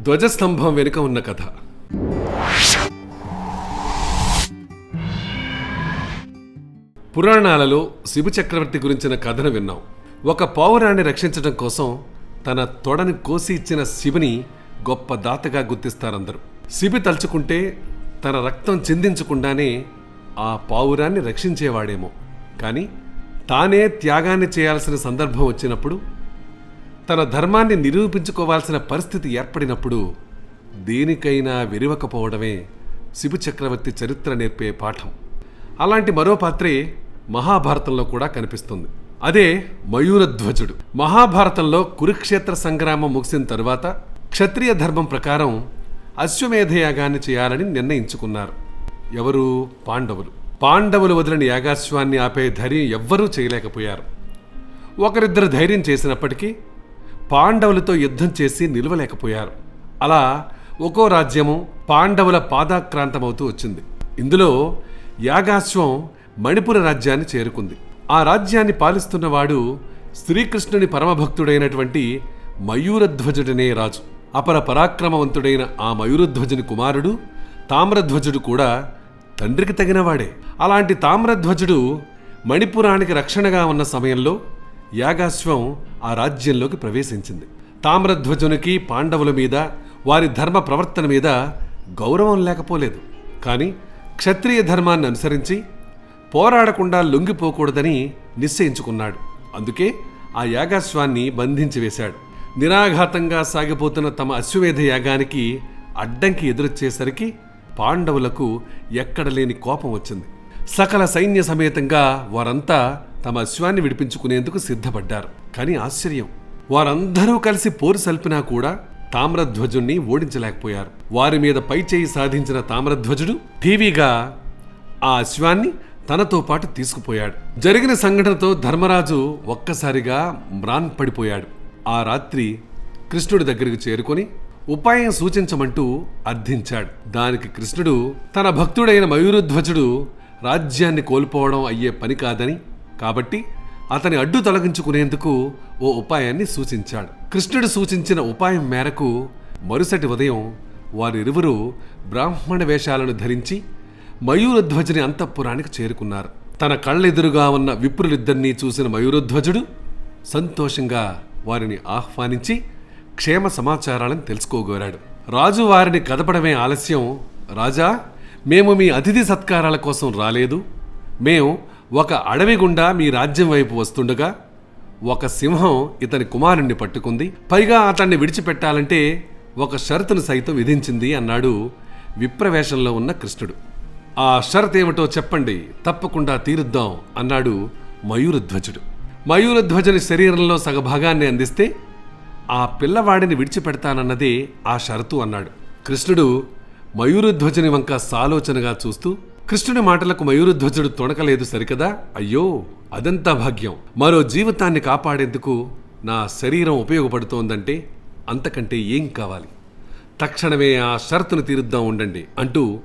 ధ్వజస్తంభం వెనుక ఉన్న కథ. పురాణాలలో శిబు చక్రవర్తి గురించిన కథను విన్నాం. ఒక పావురాన్ని రక్షించడం కోసం తన తొడని కోసి ఇచ్చిన శివుని గొప్ప దాతగా గుర్తిస్తారందరూ. శిబి తలుచుకుంటే తన రక్తం చిందించకుండానే ఆ పావురాన్ని రక్షించేవాడేమో. కానీ తానే త్యాగాన్ని చేయాల్సిన సందర్భం వచ్చినప్పుడు తన ధర్మాన్ని నిరూపించుకోవాల్సిన పరిస్థితి ఏర్పడినప్పుడు దేనికైనా విరివకపోవడమే శిబు చక్రవర్తి చరిత్ర నేర్పే పాఠం. అలాంటి మరో పాత్రే మహాభారతంలో కూడా కనిపిస్తుంది. అదే మయూరధ్వజుడు మహాభారతంలో కురుక్షేత్ర సంగ్రామం ముగిసిన తరువాత క్షత్రియ ధర్మం ప్రకారం అశ్వమేధ యాగాన్ని చేయాలని నిర్ణయించుకున్నారు. ఎవరు? పాండవులు. పాండవులు వదిలిన యాగాశ్వాన్ని ఆపే ధైర్యం ఎవ్వరూ చేయలేకపోయారు. ఒకరిద్దరు ధైర్యం చేసినప్పటికీ పాండవులతో యుద్ధం చేసి నిలవలేకపోయారు. అలా ఒక్కో రాజ్యము పాండవుల పాదాక్రాంతమవుతూ వచ్చింది. ఇందులో యాగాశ్వం మణిపుర రాజ్యాన్ని చేరుకుంది. ఆ రాజ్యాన్ని పాలిస్తున్నవాడు శ్రీకృష్ణుని పరమభక్తుడైనటువంటి మయూరధ్వజుడనే రాజు. అపర పరాక్రమవంతుడైన ఆ మయూరధ్వజుని కుమారుడు తామ్రధ్వజుడు కూడా తండ్రికి తగినవాడే. అలాంటి తామ్రధ్వజుడు మణిపురానికి రక్షణగా ఉన్న సమయంలో యాగాశ్వం ఆ రాజ్యంలోకి ప్రవేశించింది. తామ్రధ్వజునికి పాండవుల మీద వారి ధర్మ ప్రవర్తన మీద గౌరవం లేకపోలేదు. కానీ క్షత్రియ ధర్మాన్ని అనుసరించి పోరాడకుండా లొంగిపోకూడదని నిశ్చయించుకున్నాడు. అందుకే ఆ యాగాశ్వాన్ని బంధించి వేశాడు నిరాఘాతంగా సాగిపోతున్న తమ అశ్వమేధ యాగానికి అడ్డంకి ఎదురొచ్చేసరికి పాండవులకు ఎక్కడ లేని కోపం వచ్చింది. సకల సైన్య సమేతంగా వారంతా తమ అశ్వాన్ని విడిపించుకునేందుకు సిద్ధపడ్డారు. కానీ ఆశ్చర్యం. వారందరూ కలిసి పోరు సల్పినా కూడా తామ్రధ్వజుణ్ణి ఓడించలేకపోయారు. వారి మీద పైచేయి సాధించిన తామ్రధ్వజుడు టీవీగా ఆ అశ్వాన్ని తనతో పాటు తీసుకుపోయాడు. జరిగిన సంఘటనతో ధర్మరాజు ఒక్కసారిగా మ్రాన్ పడిపోయాడు. ఆ రాత్రి కృష్ణుడి దగ్గరికి చేరుకొని ఉపాయం సూచించమంటూ అర్థించాడు. దానికి కృష్ణుడు తన భక్తుడైన మయూరధ్వజుడు రాజ్యాన్ని కోల్పోవడం అయ్యే పని కాదని కాబట్టి అతని అడ్డు తొలగించుకునేందుకు ఓ ఉపాయాన్ని సూచించాడు. కృష్ణుడు సూచించిన ఉపాయం మేరకు మరుసటి ఉదయం వారిరువురు బ్రాహ్మణ వేషాలను ధరించి మయూరధ్వజుని అంతఃపురానికి చేరుకున్నారు. తన కళ్ళెదురుగా ఉన్న విప్రులిద్దరినీ చూసిన మయూరధ్వజుడు సంతోషంగా వారిని ఆహ్వానించి క్షేమ సమాచారాలను తెలుసుకోగోరాడు. రాజు వారిని కదపడమే ఆలస్యం. రాజా మేము మీ అతిథి సత్కారాల కోసం రాలేదు. మేము ఒక అడవి గుండా మీ రాజ్యం వైపు వస్తుండగా ఒక సింహం ఇతని కుమారుణ్ణి పట్టుకుంది. పైగా అతన్ని విడిచిపెట్టాలంటే ఒక షరతును సైతం విధించింది అన్నాడు విప్రవేశంలో ఉన్న కృష్ణుడు. ఆ షరత్ ఏమిటో చెప్పండి తప్పకుండా తీరుద్దాం అన్నాడు మయూరధ్వజుడు. మయూరధ్వజుని శరీరంలో సగభాగాన్ని అందిస్తే ఆ పిల్లవాడిని విడిచిపెడతానన్నదే ఆ షరతు అన్నాడు. కృష్ణుడు మయూరధ్వజుని వంక సాలోచనగా చూస్తూ కృష్ణుడి మాటలకు మయూరధ్వజుడు తొణకలేదు సరికదా? అయ్యో అదంతా భాగ్యం. మరో జీవితాన్ని కాపాడేందుకు నా శరీరం ఉపయోగపడుతోందంటే అంతకంటే ఏం కావాలి? తక్షణమే ఆ షరతును తీరుద్దాం ఉండండి అంటూ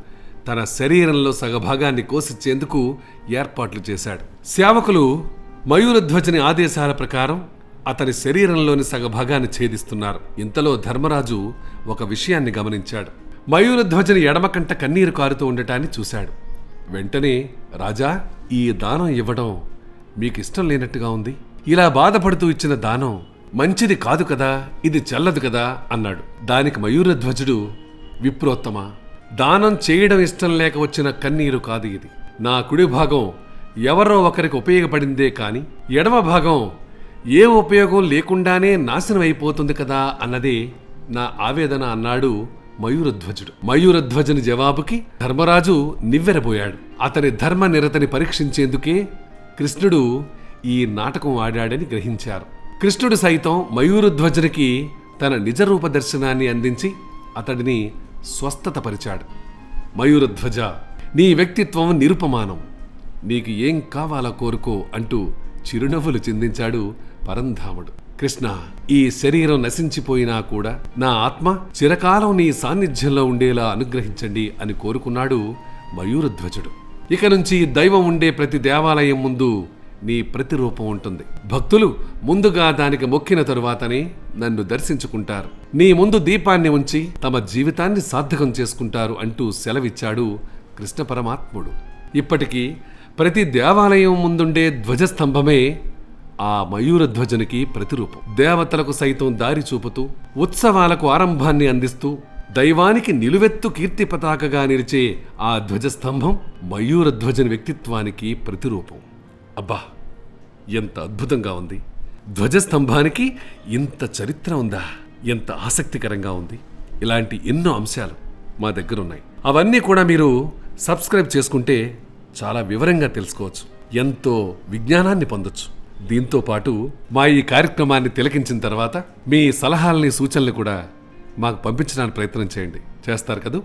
తన శరీరంలో సగభాగాన్ని కోసిచ్చేందుకు ఏర్పాట్లు చేశాడు. సేవకులు మయూరధ్వజని ఆదేశాల ప్రకారం అతని శరీరంలోని సగభాగాన్ని ఛేదిస్తున్నారు. ఇంతలో ధర్మరాజు ఒక విషయాన్ని గమనించాడు. మయూరధ్వజని ఎడమకంట కన్నీరు కారుతూ ఉండటాన్ని చూశాడు. వెంటనే రాజా ఈ దానం ఇవ్వడం మీకు ఇష్టం లేనట్టుగా ఉంది. ఇలా బాధపడుతూ ఇచ్చిన దానం మంచిది కాదు కదా ఇది చల్లదు కదా అన్నాడు. దానికి మయూరధ్వజుడు విప్రోత్తమ దానం చేయడం ఇష్టం లేక వచ్చిన కన్నీరు కాదు ఇది. నా కుడి భాగం ఎవరో ఒకరికి ఉపయోగపడిందే కాని ఎడమ భాగం ఏ ఉపయోగం లేకుండానే నాశనం అయిపోతుంది కదా అన్నదే నా ఆవేదన అన్నాడు మయూరధ్వజుడు. మయూరధ్వజుని జవాబుకి ధర్మరాజు నివ్వెరబోయాడు. అతని ధర్మ నిరతని పరీక్షించేందుకే కృష్ణుడు ఈ నాటకం ఆడాడని గ్రహించారు. కృష్ణుడు సైతం మయూరధ్వజునికి తన నిజరూప దర్శనాన్ని అందించి అతడిని స్వస్థతపరిచాడు. మయూరధ్వజ నీ వ్యక్తిత్వం నిరుపమానం. నీకు ఏం కావాలో కోరుకో అంటూ చిరునవ్వులు చిందించాడు పరంధాముడు. కృష్ణ ఈ శరీరం నశించిపోయినా కూడా నా ఆత్మ చిరకాలం నీ సాన్నిధ్యంలో ఉండేలా అనుగ్రహించండి అని కోరుకున్నాడు మయూరధ్వజుడు. ఇక నుంచి దైవం ఉండే ప్రతి దేవాలయం ముందు నీ ప్రతిరూపం ఉంటుంది. భక్తులు ముందుగా దానికి మొక్కిన తరువాతనే నన్ను దర్శించుకుంటారు. నీ ముందు దీపాన్ని ఉంచి తమ జీవితాన్ని సార్థకం చేసుకుంటారు అంటూ సెలవిచ్చాడు కృష్ణ పరమాత్ముడు. ఇప్పటికీ ప్రతి దేవాలయం ముందుండే ధ్వజస్తంభమే ఆ మయూర ధ్వజనికి ప్రతిరూపం. దేవతలకు సైతం దారి చూపుతూ ఉత్సవాలకు ఆరంభాన్ని అందిస్తూ దైవానికి నిలువెత్తు కీర్తి పతాకగా నిలిచే ఆ ధ్వజస్తంభం మయూర ధ్వజని వ్యక్తిత్వానికి ప్రతిరూపం. అబ్బా! ఎంత అద్భుతంగా ఉంది. ధ్వజస్తంభానికి ఇంత చరిత్ర ఉందా? ఎంత ఆసక్తికరంగా ఉంది. ఇలాంటి ఎన్నో అంశాలు మా దగ్గర ఉన్నాయి అవన్నీ కూడా మీరు సబ్స్క్రైబ్ చేసుకుంటే చాలా వివరంగా తెలుసుకోవచ్చు. ఎంతో విజ్ఞానాన్ని పొందొచ్చు. దీంతో పాటు మా ఈ కార్యక్రమాన్ని తిలకించిన తర్వాత మీ సలహాలని సూచనలు కూడా మాకు పంపించడానికి ప్రయత్నం చేయండి. చేస్తారు కదూ?